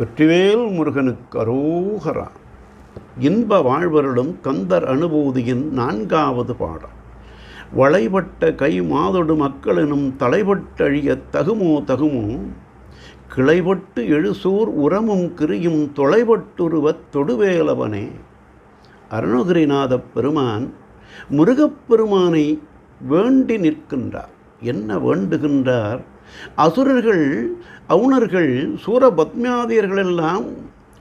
வெற்றிவேல் முருகனுக்கு அரோகரா. இன்ப வாழ்வருளும் கந்தர் அனுபூதியின் நான்காவது பாடம் வளைபட்ட கை மாதொடு மக்களெனும் தலைபட்டழிய தகுமோ தகுமோ கிளைபட்டு எழுசூர் உரமும் கிரியும் தொலைபட்டுருவத் தொடுவேலவனே. அருணகிரிநாதப் பெருமான் முருகப்பெருமானை வேண்டி நிற்கின்றார். என்ன வேண்டுகின்றார்? அசுரர்கள் அவுணர்கள் சூரபத்மியாதியர்களெல்லாம்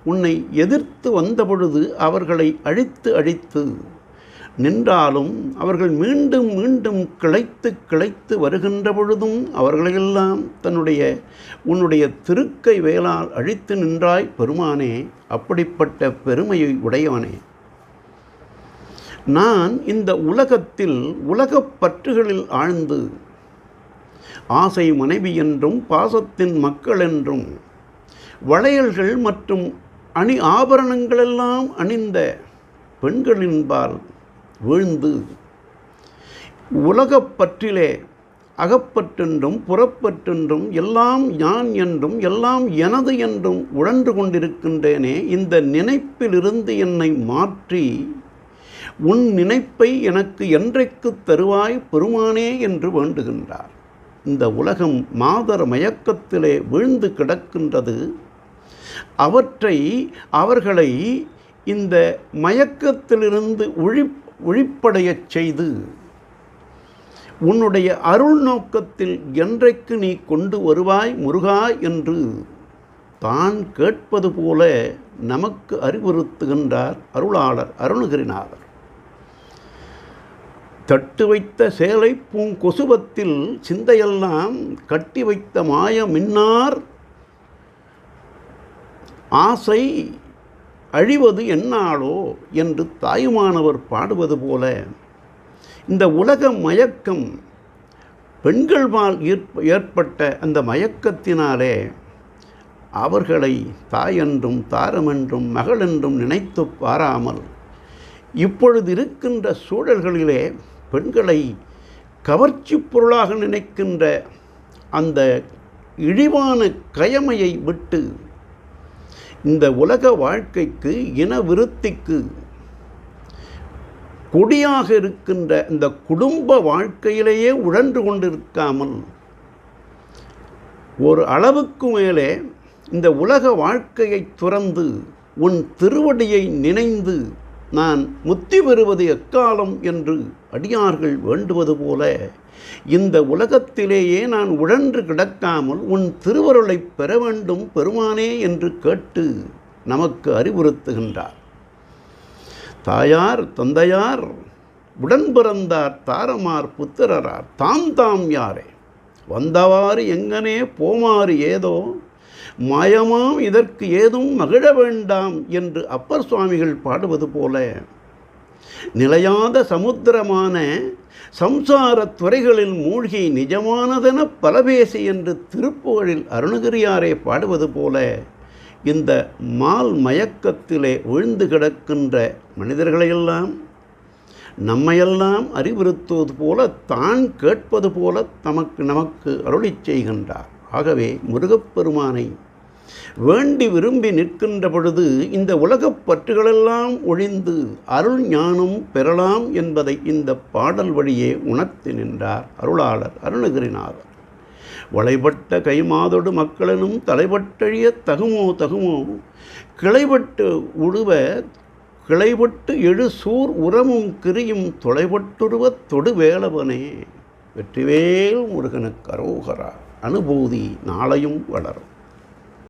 உன்னை எதிர்த்து வந்தபொழுது அவர்களை அழித்து அழித்து நின்றாலும் அவர்கள் மீண்டும் மீண்டும் கிளைத்து கிளைத்து வருகின்ற பொழுதும் அவர்களையெல்லாம் தன்னுடைய உன்னுடைய திருக்கை வேளால் அழித்து நின்றாய் பெருமானே அப்படிப்பட்ட பெருமையை உடையவனே. நான் இந்த உலகத்தில் உலகப் பற்றுகளில் ஆழ்ந்து ஆசை மனைவி என்றும் பாசத்தின் மக்கள் என்றும். வளையல்கள் மற்றும் அணி ஆபரணங்களெல்லாம் அணிந்த பெண்களின்பால் வீழ்ந்து உலகப் பற்றிலே அகப்பற்றென்றும் புறப்பற்றென்றும் எல்லாம் யான் என்றும் எல்லாம் எனது என்றும் உழன்று கொண்டிருக்கின்றேனே இந்த நினைப்பிலிருந்து என்னை மாற்றி உன் நினைப்பை எனக்கு என்றைக்கு தருவாய் பெருமானே என்று வேண்டுகின்றார். இந்த உலகம் மாதர் மயக்கத்திலே வீழ்ந்து கிடக்கின்றது. அவற்றை அவர்களை இந்த மயக்கத்திலிருந்து ஒழி ஒழிப்படையச் செய்து உன்னுடைய அருள் நோக்கத்தில் என்றைக்கு நீ கொண்டு வருவாய் முருகா என்று தான் கேட்பது போல நமக்கு அறிவுறுத்துகின்றார் அருளாளர் அருணகிரிநாதர். தட்டு வைத்த சேலை பூங்கொசுபத்தில் சிந்தையெல்லாம் கட்டி வைத்த மாய மின்னார் ஆசை அழிவது என்னாளோ என்று தாயுமானவர் பாடுவது போல இந்த உலக மயக்கம் பெண்கள்பால் ஏற்ப ஏற்பட்ட அந்த மயக்கத்தினாலே அவர்களை தாயென்றும் தாரமென்றும் மகளென்றும் நினைத்து பாராமல் இப்பொழுது இருக்கின்ற சூழல்களிலே பெண்களை கவர்ச்சி பொருளாக நினைக்கின்ற அந்த இழிவான கயமையை விட்டு இந்த உலக வாழ்க்கைக்கு இன விருத்திக்கு கொடியாக இருக்கின்ற இந்த குடும்ப வாழ்க்கையிலேயே உழன்று கொண்டிருக்காமல் ஒரு அளவுக்கு மேலே இந்த உலக வாழ்க்கையை துறந்து உன் திருவடியை நினைந்து நான் முத்தி பெறுவது எக்காலம் என்று அடியார்கள் வேண்டுவது போல இந்த உலகத்திலேயே நான் உழன்று கிடக்காமல் உன் திருவருளை பெற வேண்டும் பெருமானே என்று கேட்டு நமக்கு அறிவுறுத்துகின்றார். தாயார் தந்தையார் உடன் பிறந்தார் தாரமார் புத்திரரார் தாம் தாம் யாரே? வந்தவாறு எங்கனே போமாறு ஏதோ மாயமாம் இதற்கு ஏதும் மகிழ வேண்டாம் என்று அப்பர் சுவாமிகள் பாடுவது போல நிலையாத சமுத்திரமான சம்சார துறைகளில் மூழ்கி நிஜமானதென பலபேசி என்று திருப்புகழில் அருணகிரியாரே பாடுவது போல இந்த மால் மயக்கத்திலே விழுந்து கிடக்கின்ற மனிதர்களையெல்லாம் நம்மையெல்லாம் அறிவுறுத்துவது போல தான் கேட்பது போல தமக்கு நமக்கு அருளிச் செய்கின்றார். ஆகவே முருகப்பெருமானை வேண்டி விரும்பி நிற்கின்ற பொழுது இந்த உலகப் பற்றுகளெல்லாம் ஒழிந்து அருள் ஞானம் பெறலாம் என்பதை இந்த பாடல் வழியே உணர்த்தி நின்றார் அருளாளர் அருணகிரிநாதர். வளைபட்ட கைமாதொடு மக்களனும் தலைபட்டழிய தகுமோ தகுமோ? கிளைபட்டு உழுவ கிளைபட்டு எழு சூர் உரமும் கிரியும் தொலைபட்டுருவ தொடு வெற்றிவேல் முருகனுக்கு அரோகரா. அனுபூதி நாளையும் வளரும்.